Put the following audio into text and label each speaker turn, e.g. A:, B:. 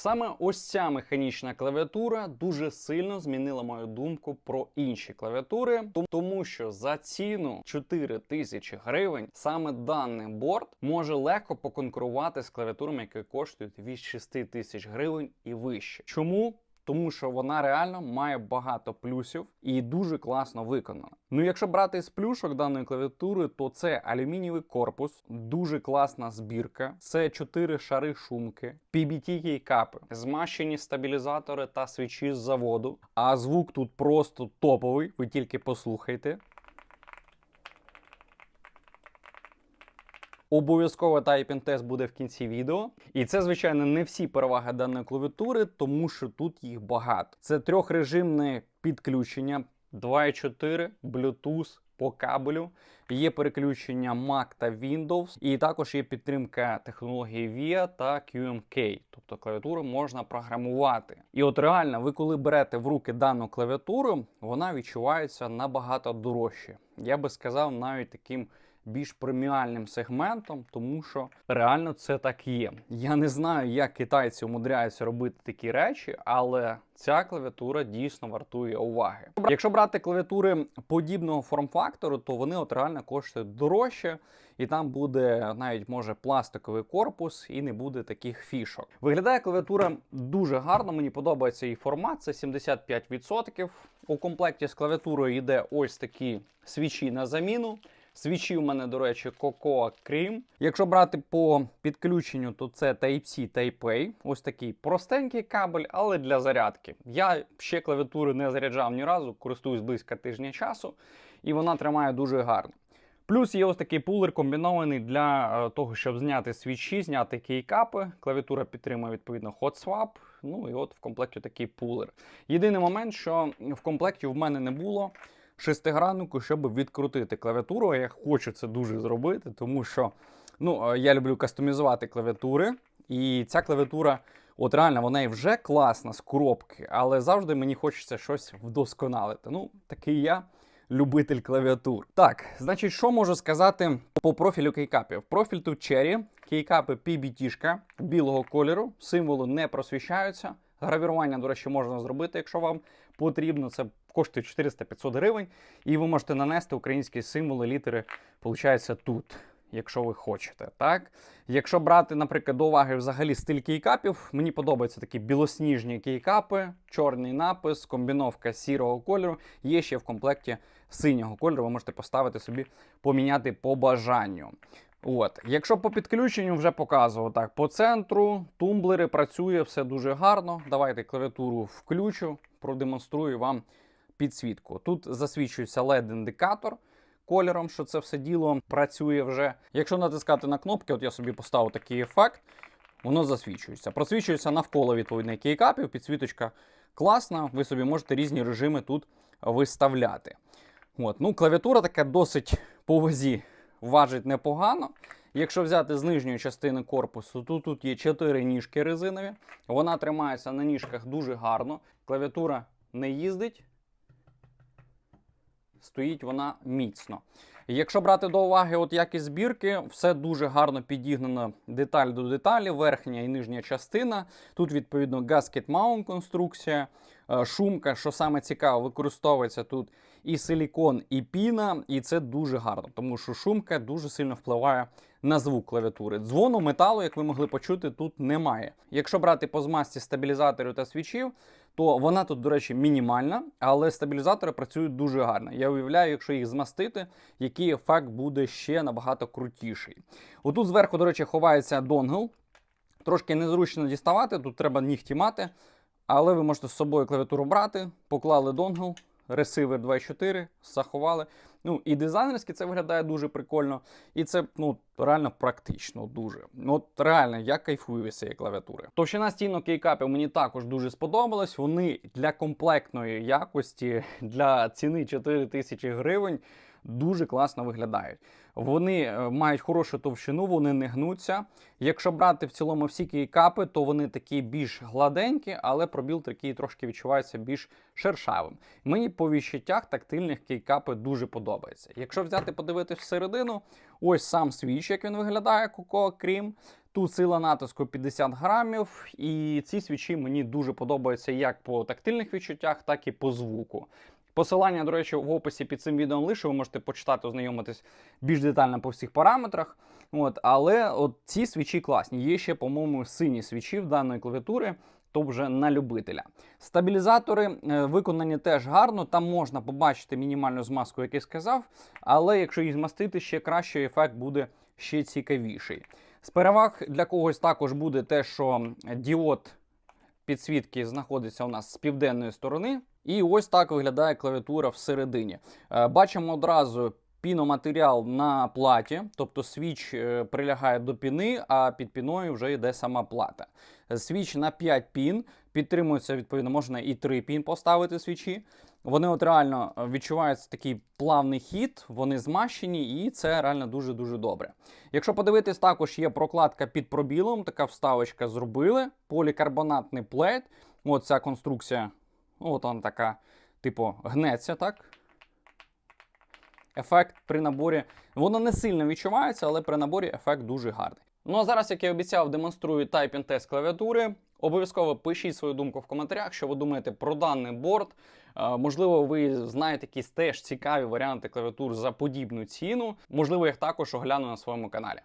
A: Саме ось ця механічна клавіатура дуже сильно змінила мою думку про інші клавіатури, тому що за ціну 4 тисячі гривень саме даний борт може легко поконкурувати з клавіатурами, які коштують від 6 тисяч гривень і вище. Чому? Тому що вона реально має багато плюсів і дуже класно виконана. Ну, якщо брати з плюшок даної клавіатури, то це алюмінієвий корпус, дуже класна збірка, це 4 шари шумки, PBT кейкапи, змащені стабілізатори та свічі з заводу. А звук тут просто топовий. Ви тільки послухайте. Обов'язково тайпінг-тест буде в кінці відео. І це, звичайно, не всі переваги даної клавіатури, тому що тут їх багато. Це трьохрежимне підключення 2.4, Bluetooth по кабелю. Є переключення Mac та Windows, і також є підтримка технології VIA та QMK, тобто клавіатуру можна програмувати. І от реально, ви коли берете в руки дану клавіатуру, вона відчувається набагато дорожче. Я би сказав, навіть таким більш преміальним сегментом, тому що реально це так є. Я не знаю, як китайці умудряються робити такі речі, але ця клавіатура дійсно вартує уваги. Якщо брати клавіатури подібного форм-фактору, то вони от реально коштують дорожче, і там буде навіть може пластиковий корпус, і не буде таких фішок. Виглядає клавіатура дуже гарно. Мені подобається її формат. Це 75%. У комплекті з клавіатурою йде ось такі свічі на заміну. Свічі у мене, до речі, Cocoa Cream. Якщо брати по підключенню, то це Type-C Type-A. Ось такий простенький кабель, але для зарядки. Я ще клавіатури не заряджав ні разу, користуюсь близько тижня часу, і вона тримає дуже гарно. Плюс є ось такий пулер комбінований для е, того, щоб зняти свічі, зняти кейкапи. Клавіатура підтримує відповідно hot swap. Ну і от в комплекті такий пулер. Єдиний момент, що в комплекті в мене не було шестиграннику, щоб відкрутити клавіатуру. Я хочу це дуже зробити, тому що ну, е, я люблю кастомізувати клавіатури. І ця клавіатура, от реально, вона і вже класна з коробки, але завжди мені хочеться щось вдосконалити. Ну, такий я. Любитель клавіатур. Так, значить, що можу сказати по профілю кейкапів? Профіль тут Cherry, кейкапи PBT білого кольору, символи не просвіщаються. Гравірування, до речі, можна зробити, якщо вам потрібно. Це коштує 400-500 гривень. І ви можете нанести українські символи, літери, виходить, тут, якщо ви хочете. Так? Якщо брати, наприклад, до уваги взагалі стиль кейкапів, мені подобаються такі білосніжні кейкапи, чорний напис, комбіновка сірого кольору. Є ще в комплекті синього кольору. Ви можете поставити собі, поміняти по бажанню. От, якщо по підключенню вже показував так, по центру тумблери працює все дуже гарно. Давайте клавіатуру включу, продемонструю вам підсвітку. Тут засвічується LED-індикатор кольором, що це все діло працює вже. Якщо натискати на кнопки, от я собі поставив такий ефект, воно засвічується. Просвічується навколо відповідних кейкапів, підсвіточка класна. Ви собі можете різні режими тут виставляти. От, ну, клавіатура така досить по вазі важить непогано. Якщо взяти з нижньої частини корпусу, то тут є 4 ніжки резинові. Вона тримається на ніжках дуже гарно. Клавіатура не їздить, стоїть вона міцно. Якщо брати до уваги от якість збірки, все дуже гарно підігнано деталь до деталі, верхня і нижня частина. Тут, відповідно, gasket mount конструкція, е, шумка, що саме цікаво, використовується тут і силікон, і піна, і це дуже гарно, тому що шумка дуже сильно впливає на звук клавіатури. Дзвону металу, як ви могли почути, тут немає. Якщо брати по змазці стабілізаторів та свічів, то вона тут, до речі, мінімальна, але стабілізатори працюють дуже гарно. Я уявляю, якщо їх змастити, який ефект буде ще набагато крутіший. Отут зверху, до речі, ховається донгл. Трошки незручно діставати, тут треба нігті мати, але ви можете з собою клавіатуру брати, поклали донгл, ресивер 2.4, заховали. Ну і дизайнерськи це виглядає дуже прикольно, і це ну реально практично дуже. От реально я кайфую від цієї клавіатури. Товщина стінок кейкапів мені також дуже сподобалась. Вони для комплектної якості, для ціни 4 тисячі гривень. дуже класно виглядають. Вони е, мають хорошу товщину, вони не гнуться. Якщо брати в цілому всі кейкапи, то вони такі більш гладенькі, але пробіл такий трошки відчувається більш шершавим. Мені по відчуттях тактильних кейкапи дуже подобаються. Якщо взяти подивитись всередину, ось сам свіч, як він виглядає, Cocoa Cream. Тут сила натиску 50 грамів, і ці свічі мені дуже подобаються як по тактильних відчуттях, так і по звуку. Посилання, до речі, в описі під цим відео лише ви можете почитати, ознайомитись більш детально по всих параметрах. От, але от ці свічі класні. Є ще, по-моєму, сині свічі в даної клавіатури, то вже на любителя. Стабілізатори е, виконані теж гарно. Там можна побачити мінімальну змазку, як я сказав, але якщо її змастити, ще краще ефект буде ще цікавіший. З переваг для когось також буде те, що діод підсвітки знаходиться у нас з південної сторони. І ось так виглядає клавіатура всередині. Е, Бачимо одразу піноматеріал на платі, тобто свіч е, прилягає до піни, а під піною вже йде сама плата. Свіч на 5 пін, підтримується, відповідно, можна і 3 пін поставити свічі. Вони от реально е, відчуваються такий плавний хід, вони змащені, і це реально дуже-дуже добре. Якщо подивитись, також є прокладка під пробілом, така вставочка зробили, полікарбонатний плейт. От ця конструкція, от вона така, типу, гнеться, так? Ефект при наборі, воно не сильно відчувається, але при наборі ефект дуже гарний. Ну а зараз, як я обіцяв, демонструю тайпінг Test клавіатури. Обов'язково пишіть свою думку в коментарях, що ви думаєте про даний борт. Е, Можливо, ви знаєте якісь теж цікаві варіанти клавіатур за подібну ціну. Можливо, їх також огляну на своєму каналі.